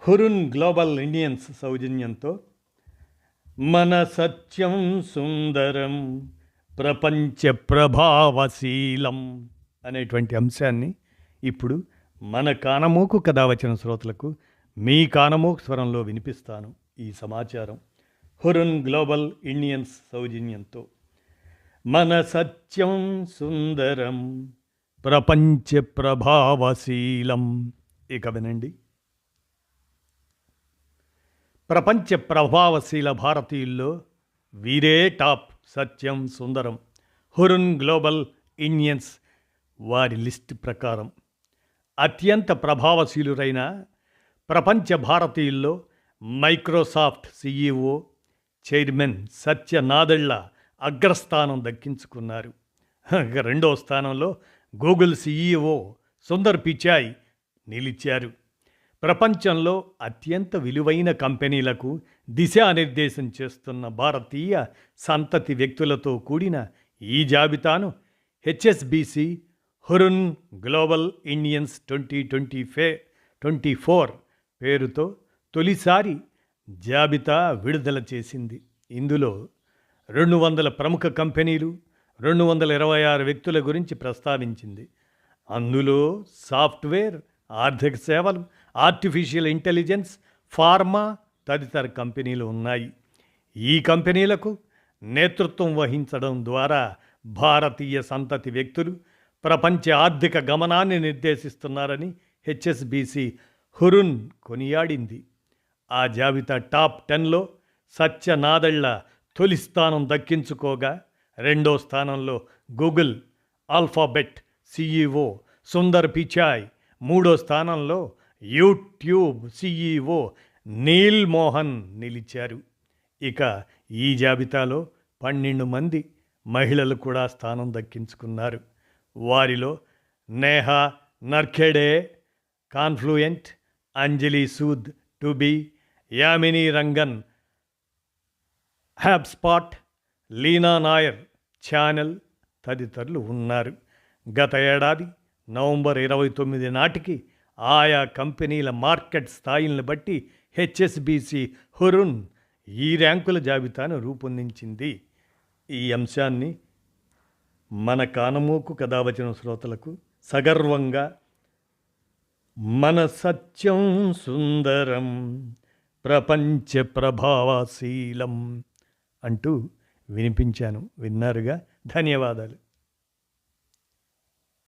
Hurun global Indians సౌజన్యంతో మన సత్యం సుందరం ప్రపంచ ప్రభావశీలం అనేటువంటి అంశాన్ని ఇప్పుడు మన కానమోకు కథ వచ్చిన శ్రోతలకు మీ కానమోకు స్వరంలో వినిపిస్తాను ఈ సమాచారం. హురున్ గ్లోబల్ ఇండియన్స్ సౌజన్యంతో మన సత్యం సుందరం ప్రపంచ ప్రభావశీలం. ఇక వినండి. ప్రపంచ ప్రభావశీల భారతీయుల్లో వీరే top Satyam Sundaram. Hurun global Indians వారి లిస్ట్ ప్రకారం అత్యంత ప్రభావశీలురైన ప్రపంచ భారతీయుల్లో Microsoft CEO chairman Satya Nadella అగ్రస్థానం దక్కించుకున్నారు. రెండో స్థానంలో గూగుల్ సీఈఓ సుందర్ పిచాయ్ నిలిచారు. ప్రపంచంలో అత్యంత విలువైన కంపెనీలకు దిశానిర్దేశం చేస్తున్న భారతీయ సంతతి వ్యక్తులతో కూడిన ఈ జాబితాను HSBC Hurun global Indians twenty twenty ఫే ట్వంటీ ఫోర్ పేరుతో తొలిసారి జాబితా విడుదల చేసింది. ఇందులో రెండు వందల ప్రముఖ కంపెనీలు రెండు వందల ఇరవై ఆరు వ్యక్తుల గురించి ప్రస్తావించింది. అందులో సాఫ్ట్వేర్ ఆర్థిక సేవలు ఆర్టిఫిషియల్ ఇంటెలిజెన్స్ ఫార్మా తదితర కంపెనీలు ఉన్నాయి. ఈ కంపెనీలకు నేతృత్వం వహించడం ద్వారా భారతీయ సంతతి వ్యక్తులు ప్రపంచ ఆర్థిక గమనాన్ని నిర్దేశిస్తున్నారని హెచ్ఎస్బిసి హురున్ కొనియాడింది. ఆ జాబితా టాప్ టెన్లో సత్యనాదళ్ళ తొలి స్థానం దక్కించుకోగా రెండో స్థానంలో Google Alphabet CEO Sundar Pichai మూడో స్థానంలో యూట్యూబ్ సిఈఓ నీల్ మోహన్ నిలిచారు. ఇక ఈ జాబితాలో పన్నెండు మంది మహిళలు కూడా స్థానం దక్కించుకున్నారు. వారిలో Neha Narkhede Confluent Anjali Sood Tubi Yamini Rangan HubSpot Leena Nair Chanel తదితరులు ఉన్నారు. గత ఏడాది నవంబర్ ఇరవై తొమ్మిది నాటికి ఆయా కంపెనీల మార్కెట్ స్థాయిలను బట్టి హెచ్ఎస్బిసి హురున్ ఈ ర్యాంకుల జాబితాను రూపొందించింది. ఈ అంశాన్ని మన కానమోకు కథావచన శ్రోతలకు సగర్వంగా మన సత్యం సుందరం ప్రపంచ ప్రభావశీలం అంటూ వినిపించాను. విన్నారుగా? ధన్యవాదాలు.